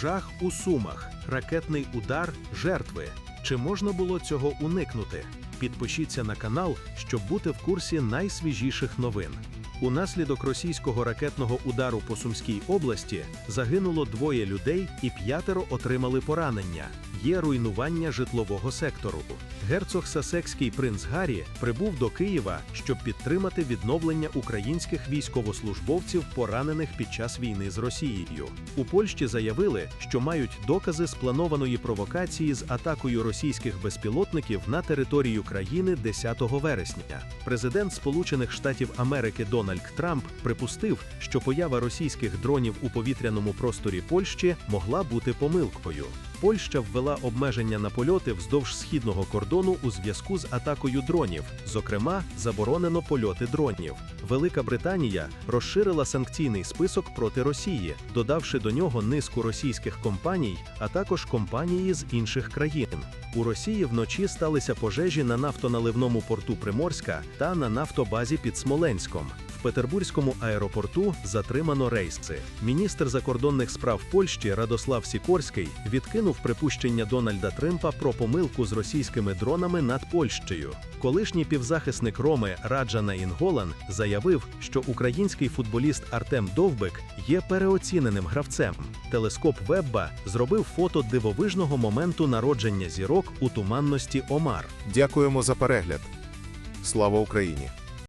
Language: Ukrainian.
Жах у Сумах, ракетний удар, жертви. Чи можна було цього уникнути? Підпишіться на канал, щоб бути в курсі найсвіжіших новин. Унаслідок російського ракетного удару по Сумській області загинуло двоє людей і п'ятеро отримали поранення. Є руйнування житлового сектору. Герцог Сасекський принц Гаррі прибув до Києва, щоб підтримати відновлення українських військовослужбовців, поранених під час війни з Росією. У Польщі заявили, що мають докази спланованої провокації з атакою російських безпілотників на територію країни 10 вересня. Президент Сполучених Штатів Америки Дональд Трамп припустив, що поява російських дронів у повітряному просторі Польщі могла бути помилкою. Польща ввела обмеження на польоти вздовж східного кордону у зв'язку з атакою дронів. Зокрема, заборонено польоти дронів. Велика Британія розширила санкційний список проти Росії, додавши до нього низку російських компаній, а також компанії з інших країн. У Росії вночі сталися пожежі на нафтоналивному порту Приморська та на нафтобазі під Смоленськом. Петербурзькому аеропорту затримано рейси. Міністр закордонних справ Польщі Радослав Сікорський відкинув припущення Дональда Трампа про помилку з російськими дронами над Польщею. Колишній півзахисник Роми Раджана Інголан заявив, що український футболіст Артем Довбик є переоціненим гравцем. Телескоп Вебба зробив фото дивовижного моменту народження зірок у туманності Омар. Дякуємо за перегляд. Слава Україні!